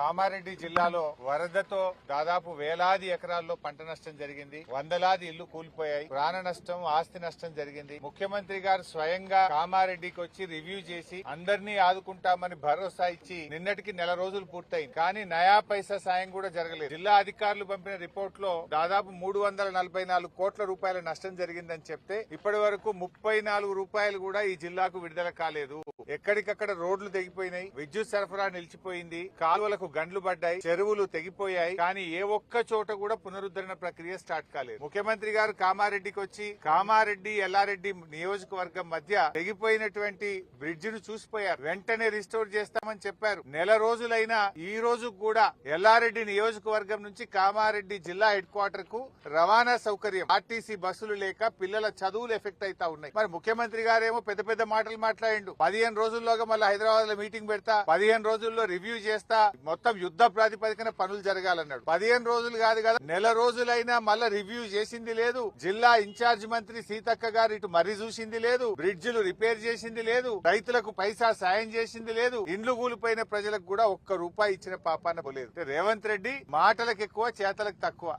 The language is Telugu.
కామారెడ్డి జిల్లాలో వరదతో దాదాపు వేలాది ఎకరాల్లో పంట నష్టం జరిగింది. వందలాది ఇళ్ళు కూలిపోయాయి. ప్రాణ నష్టం ఆస్తి నష్టం జరిగింది. ముఖ్యమంత్రి గారు స్వయంగా కామారెడ్డికి వచ్చి రివ్యూ చేసి అందరినీ ఆదుకుంటామని భరోసా ఇచ్చి నిన్నటికి నెల రోజులు పూర్తయింది. కానీ నయా పైసా సాయం కూడా జరగలేదు. జిల్లా అధికారులు పంపిన రిపోర్ట్లో దాదాపు మూడు వందల నలభై నాలుగు కోట్ల రూపాయల నష్టం జరిగిందని చెప్తే ఇప్పటి వరకు ముప్పై నాలుగు రూపాయలు కూడా ఈ జిల్లాకు విడుదల కాలేదు. ఎక్కడికక్కడ రోడ్లు తెగిపోయినాయి. విద్యుత్ సరఫరా నిలిచిపోయింది. కాలువలకు గండ్లు పడ్డాయి. చెరువులు తెగిపోయాయి. కానీ ఏ ఒక్క చోట కూడా పునరుద్ధరణ ప్రక్రియ స్టార్ట్ కాలేదు. ముఖ్యమంత్రి గారు కామారెడ్డికి వచ్చి కామారెడ్డి ఎల్లారెడ్డి నియోజకవర్గం మధ్య తెగిపోయినటువంటి బ్రిడ్జ్ను చూసిపోయారు. వెంటనే రిస్టోర్ చేస్తామని చెప్పారు. నెల రోజులైనా ఈ రోజు కూడా ఎల్లారెడ్డి నియోజకవర్గం నుంచి కామారెడ్డి జిల్లా హెడ్ క్వార్టర్కు రవాణా సౌకర్యం ఆర్టీసీ బస్సులు లేక పిల్లల చదువులు ఎఫెక్ట్ అవుతా ఉన్నాయి. మరి ముఖ్యమంత్రి గారేమో పెద్ద పెద్ద మాటలు మాట్లాడిండు. పదిహేను రోజుల్లోగా మళ్ళీ హైదరాబాద్లో మీటింగ్ పెడతా పదిహేను రోజుల్లో రివ్యూ చేస్తా. మొత్తం యుద్ధ ప్రాతిపదికన పనులు జరగాలన్నాడు. పదిహేను రోజులు కాదు కదా నెల రోజులైనా మళ్ళీ రివ్యూ చేసింది లేదు. జిల్లా ఇన్ఛార్జ్ మంత్రి సీతక్క గారు ఇటు మరీ చూసింది లేదు. బ్రిడ్జిలు రిపేర్ చేసింది లేదు. రైతులకు పైసా సాయం చేసింది లేదు. ఇండ్లు కూలిపోయిన ప్రజలకు కూడా ఒక్క రూపాయి ఇచ్చిన పాపాన పోలేదు. రేవంత్ రెడ్డి మాటలకు ఎక్కువ చేతలకు తక్కువ.